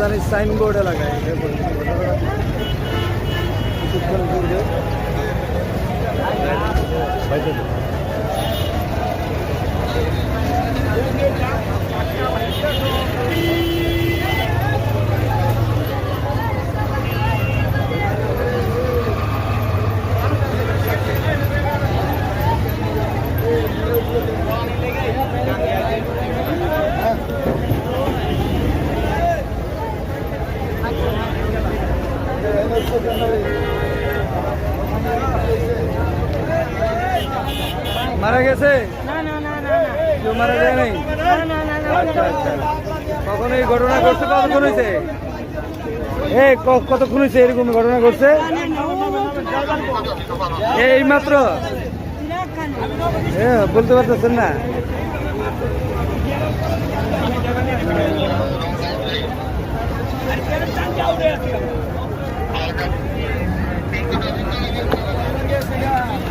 রাজধানীর সাইনবোর্ড এলাকায় কিছুক্ষণ পূর্বে মারা গেছে? কেউ মারা যায় নাই? আচ্ছা আচ্ছা। কখন এই ঘটনা ঘটছে কতক্ষণ হয়েছে এ ক- কতক্ষণ হয়েছে এরকম ঘটনা ঘটছে? এই মাত্র? বলতে পারতেছেন না।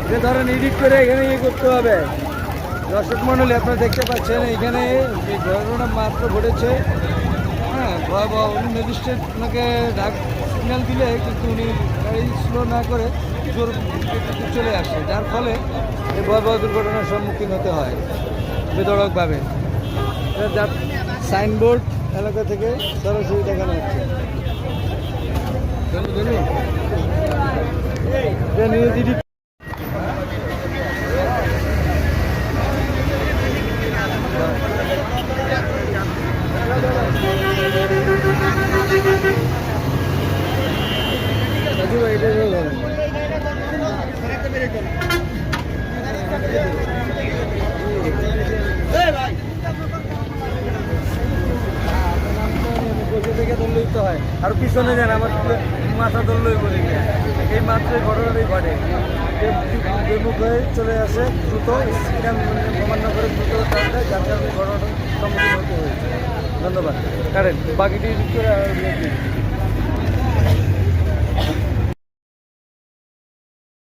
যে ধরেন এডিট করে এখানে ইয়ে করতে হবে। দর্শক মন্ডলী আপনারা দেখতে পাচ্ছেন এখানে যে ঘটনা মাত্র ঘটেছে। হ্যাঁ ভয়াবহ উনি ম্যাজিস্ট্রেট ওনাকে ডাক সিগন্যাল দিলে কিন্তু উনি গাড়ি স্লো না করে জোর চলে আসে। যার ফলে এই ভয়াবহ দুর্ঘটনার সম্মুখীন হতে হয় বেদড়কভাবে এটা যার সাইনবোর্ড এলাকা থেকে সরাসরি দেখানো হচ্ছে। ধরুন, ধরুন। এটা নিউজ এডিট রাজু ভাই এটা ধরুন। বসে থেকে ধরলেই তো হয় আর পিছনে যান আমার মাথা ধরলেই বলি এই মাত্র ঘটনাটাই ঘটে বিমুখ হয়ে চলে আসে দ্রুত স্ক্যান প্রমাণ না করে দ্রুত যার কারণে ঘটনাটার সম্মুখীন হতে হয়েছে ধন্যবাদ কারেন্ট বাকিটি করে